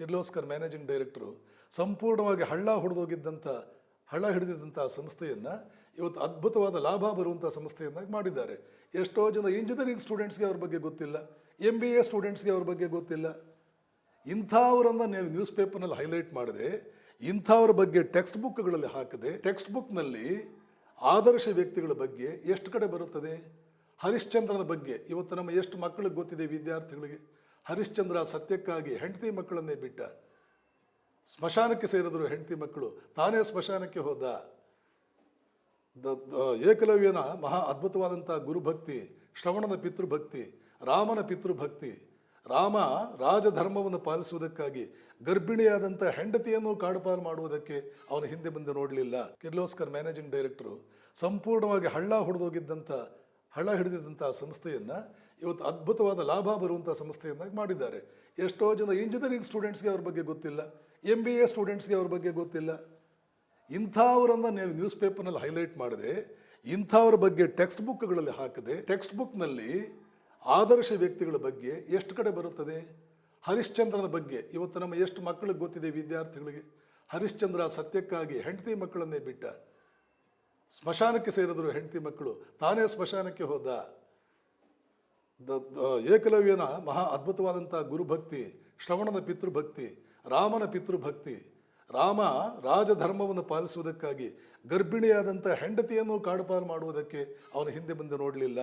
Kirloskar managing director ಸಂಪೂರ್ಣವಾಗಿ ಹಳ್ಳ ಹೊಡೆದೋಗಿದ್ದಂಥ, ಹಳ್ಳ ಹಿಡಿದಿದ್ದಂಥ ಸಂಸ್ಥೆಯನ್ನು ಇವತ್ತು ಅದ್ಭುತವಾದ ಲಾಭ ಬರುವಂಥ ಸಂಸ್ಥೆಯನ್ನಾಗಿ ಮಾಡಿದ್ದಾರೆ. ಎಷ್ಟೋ ಜನ ಇಂಜಿನಿಯರಿಂಗ್ ಸ್ಟೂಡೆಂಟ್ಸ್ಗೆ ಅವ್ರ ಬಗ್ಗೆ ಗೊತ್ತಿಲ್ಲ ಎಂ ಬಿ ಎ ಸ್ಟೂಡೆಂಟ್ಸ್ಗೆ ಅವ್ರ ಬಗ್ಗೆ ಗೊತ್ತಿಲ್ಲ. ಇಂಥವರನ್ನು ನೀವು ನ್ಯೂಸ್ ಪೇಪರ್ನಲ್ಲಿ ಹೈಲೈಟ್ ಮಾಡಿದೆ, ಇಂಥವ್ರ ಬಗ್ಗೆ ಟೆಕ್ಸ್ಟ್ ಬುಕ್ಗಳಲ್ಲಿ ಹಾಕದೆ ಟೆಕ್ಸ್ಟ್ ಬುಕ್ನಲ್ಲಿ ಆದರ್ಶ ವ್ಯಕ್ತಿಗಳ ಬಗ್ಗೆ ಎಷ್ಟು ಕಡೆ ಬರುತ್ತದೆ? ಹರಿಶ್ಚಂದ್ರನ ಬಗ್ಗೆ, ಇವತ್ತು ನಮ್ಮ ಎಷ್ಟು ಮಕ್ಕಳಿಗೆ ಗೊತ್ತಿದೆ ವಿದ್ಯಾರ್ಥಿಗಳಿಗೆ? ಹರಿಶ್ಚಂದ್ರ ಸತ್ಯಕ್ಕಾಗಿ ಹೆಂಡತಿ ಮಕ್ಕಳನ್ನೇ ಬಿಟ್ಟ. ಸ್ಮಶಾನಕ್ಕೆ ಸೇರಿದ್ರು ಹೆಂಡತಿ ಮಕ್ಕಳು. ತಾನೇ ಸ್ಮಶಾನಕ್ಕೆ ಹೋದ. ಏಕಲವ್ಯನ ಮಹಾ ಅದ್ಭುತವಾದಂಥ ಗುರುಭಕ್ತಿ ಶ್ರವಣನ ಪಿತೃಭಕ್ತಿ, ರಾಮನ ಪಿತೃಭಕ್ತಿ, ರಾಮ ರಾಜಧರ್ಮವನ್ನು ಪಾಲಿಸುವುದಕ್ಕಾಗಿ ಗರ್ಭಿಣಿಯಾದಂಥ ಹೆಂಡತಿಯನ್ನು ಕಾಡುಪಾಲು ಮಾಡುವುದಕ್ಕೆ ಅವನ ಹಿಂದೆ ಮುಂದೆ ನೋಡಲಿಲ್ಲ. ಕಿರ್ಲೋಸ್ಕರ್ ಮ್ಯಾನೇಜಿಂಗ್ ಡೈರೆಕ್ಟರು, ಸಂಪೂರ್ಣವಾಗಿ ಹಳ್ಳ ಹೊಡೆದೋಗಿದ್ದಂಥ, ಹಳ್ಳ ಹಿಡಿದಿದ್ದಂಥ ಸಂಸ್ಥೆಯನ್ನು ಇವತ್ತು ಅದ್ಭುತವಾದ ಲಾಭ ಬರುವಂಥ ಸಂಸ್ಥೆಯನ್ನಾಗಿ ಮಾಡಿದ್ದಾರೆ. ಎಷ್ಟೋ ಜನ ಇಂಜಿನಿಯರಿಂಗ್ ಸ್ಟೂಡೆಂಟ್ಸ್ಗೆ ಅವ್ರ ಬಗ್ಗೆ ಗೊತ್ತಿಲ್ಲ ಎಂ ಬಿ ಎ ಸ್ಟೂಡೆಂಟ್ಸ್ಗೆ ಅವ್ರ ಬಗ್ಗೆ ಗೊತ್ತಿಲ್ಲ. ಇಂಥವರನ್ನು ನೀವು ನ್ಯೂಸ್ ಪೇಪರ್ನಲ್ಲಿ ಹೈಲೈಟ್ ಮಾಡಿದೆ, ಇಂಥವ್ರ ಬಗ್ಗೆ ಟೆಕ್ಸ್ಟ್ ಬುಕ್ಗಳಲ್ಲಿ ಹಾಕದೆ ಟೆಕ್ಸ್ಟ್ ಬುಕ್ನಲ್ಲಿ ಆದರ್ಶ ವ್ಯಕ್ತಿಗಳ ಬಗ್ಗೆ ಎಷ್ಟು ಕಡೆ ಬರುತ್ತದೆ? ಹರಿಶ್ಚಂದ್ರನ ಬಗ್ಗೆ, ಇವತ್ತು ನಮ್ಮ ಎಷ್ಟು ಮಕ್ಕಳಿಗೆ ಗೊತ್ತಿದೆ ವಿದ್ಯಾರ್ಥಿಗಳಿಗೆ? ಹರಿಶ್ಚಂದ್ರ ಸತ್ಯಕ್ಕಾಗಿ ಹೆಂಡತಿ ಮಕ್ಕಳನ್ನೇ ಬಿಟ್ಟ, ಸ್ಮಶಾನಕ್ಕೆ ಸೇರಿದ್ರು ಹೆಂಡತಿ ಮಕ್ಕಳು, ತಾನೇ ಸ್ಮಶಾನಕ್ಕೆ ಹೋದ ಏಕಲವ್ಯನ ಮಹಾ ಅದ್ಭುತವಾದಂಥ ಗುರುಭಕ್ತಿ, ಶ್ರವಣನ ಪಿತೃಭಕ್ತಿ, ರಾಮನ ಪಿತೃಭಕ್ತಿ, ರಾಮ ರಾಜಧರ್ಮವನ್ನು ಪಾಲಿಸುವುದಕ್ಕಾಗಿ ಗರ್ಭಿಣಿಯಾದಂಥ ಹೆಂಡತಿಯನ್ನು ಕಾಡುಪಾಲು ಮಾಡುವುದಕ್ಕೆ ಅವನು ಹಿಂದೆ ಮುಂದೆ ನೋಡಲಿಲ್ಲ.